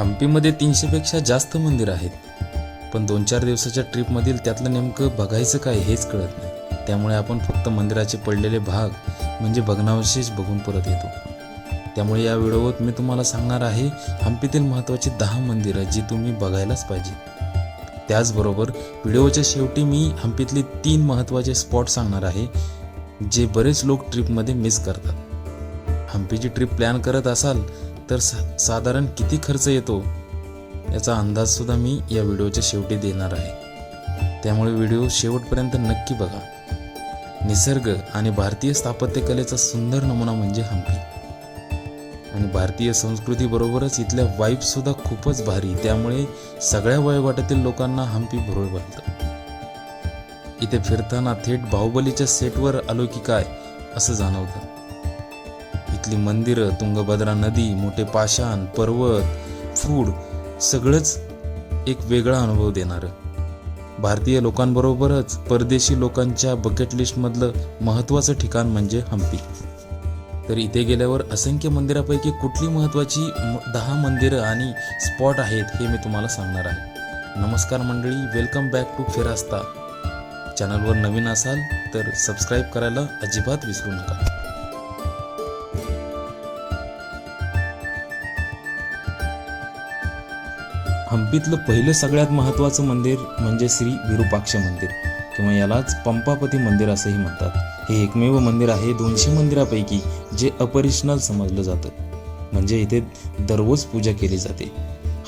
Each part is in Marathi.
हम्पीमध्ये तीनशेपेक्षा जास्त मंदिर आहेत. पण दोन चार दिवसाच्या ट्रिपमधील त्यातलं नेमकं बघायचं काय हेच कळत नाही. त्यामुळे आपण फक्त मंदिराचे पडलेले भाग म्हणजे भग्नावशेष बघून परत येतो. त्यामुळे या व्हिडिओत मी तुम्हाला सांगणार आहे हम्पीतील महत्त्वाची दहा मंदिरं जी तुम्ही बघायलाच पाहिजे. त्याचबरोबर व्हिडिओच्या शेवटी मी हम्पीतले तीन महत्त्वाचे स्पॉट सांगणार आहे जे बरेच लोक ट्रिपमध्ये मिस करतात. हम्पीची ट्रिप प्लॅन करत असाल तर साधारण किती खर्च येतो? याचा अंदाजसुद्धा मी या व्हिडिओच्या शेवटी देणार आहे. त्यामुळे व्हिडिओ शेवटपर्यंत नक्की बघा. निसर्ग आणि भारतीय स्थापत्यकलेचा सुंदर नमुना म्हणजे हम्पी आणि भारतीय संस्कृतीबरोबरच इथल्या वाईबसुद्धा खूपच भारी. त्यामुळे सगळ्या वयोगटातील लोकांना हम्पी भुरळ घालतं इथे फिरताना थेट बाहुबलीच्या सेटवर आलो की काय असं जाणवतं. इथली मंदिरं तुंगभद्रा नदी मोठे पाषाण पर्वत फूड सगळंच एक वेगळा अनुभव देणारं. भारतीय लोकांबरोबरच परदेशी लोकांच्या बकेट लिस्टमधलं महत्त्वाचं ठिकाण म्हणजे हम्पी. तर इथे गेल्यावर असंख्य मंदिरापैकी कुठली महत्त्वाची दहा मंदिरं आणि स्पॉट आहेत हे मी तुम्हाला सांगणार आहे. नमस्कार मंडळी वेलकम बॅक टू फेरास्ता चॅनलवर नवीन असाल तर सबस्क्राईब करायला अजिबात विसरू नका. हंपीतलं पहिलं सगळ्यात महत्त्वाचं मंदिर म्हणजे श्री विरूपाक्ष मंदिर किंवा यालाच पंपापती मंदिर असंही म्हणतात. हे एकमेव मंदिर आहे दोनशे मंदिरापैकी जे अपरिशनल समजलं जातं. म्हणजे इथे दररोज पूजा केली जाते.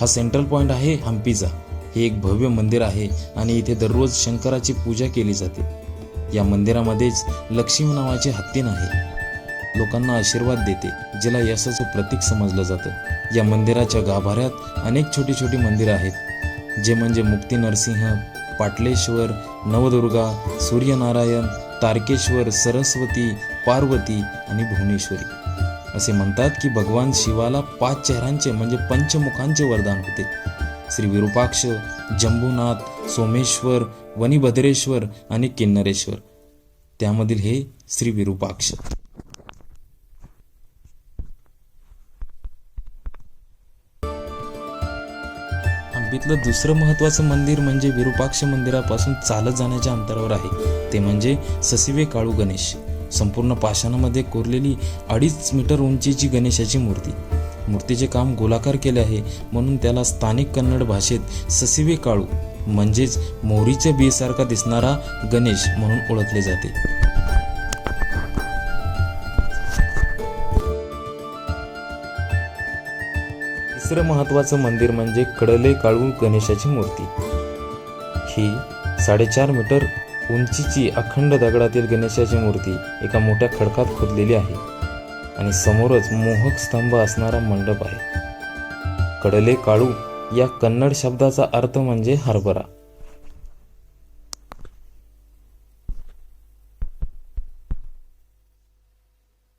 हा सेंट्रल पॉईंट आहे हंपीचा हे एक भव्य मंदिर आहे आणि इथे दररोज शंकराची पूजा केली जाते. या मंदिरामध्येच लक्ष्मी नावाचे हत्तीन आहे लोकांना आशीर्वाद देते जिला यशाचं प्रतीक समजलं जातं. या मंदिराच्या गाभाऱ्यात अनेक छोटी छोटी मंदिरं आहेत जे म्हणजे मुक्ती नरसिंह पाटलेश्वर नवदुर्गा सूर्यनारायण तारकेश्वर सरस्वती पार्वती आणि भुवनेश्वरी. असे म्हणतात की भगवान शिवाला पाच चेहऱ्यांचे म्हणजे पंचमुखांचे वरदान होते. श्री विरूपाक्ष जंबूनाथ सोमेश्वर वनिभद्रेश्वर आणि किन्नरेश्वर. त्यामधील हे श्री विरूपाक्ष. हंपीतलं दुसरं महत्त्वाचं मंदिर म्हणजे विरूपाक्ष मंदिरापासून चालत जाण्याच्या अंतरावर आहे. ते म्हणजे ससिवे काळू गणेश. संपूर्ण पाषाणामध्ये कोरलेली अडीच मीटर उंचीची गणेशाची मूर्ती. मूर्तीचे काम गोलाकार केले आहे म्हणून त्याला स्थानिक कन्नड भाषेत ससिवे काळू म्हणजेच मोहरीच्या बीसारखा दिसणारा गणेश म्हणून ओळखले जाते. तिसरं महत्त्वाचं मंदिर म्हणजे कडले काळू गणेशाची मूर्ती. ही साडेचार मीटर उंचीची अखंड दगडातील गणेशाची मूर्ती एका मोठ्या खडकात खोदलेली आहे आणि समोरच मोहक स्तंभ असणारा मंडप आहे. कडले काळू या कन्नड शब्दाचा अर्थ म्हणजे हरभरा.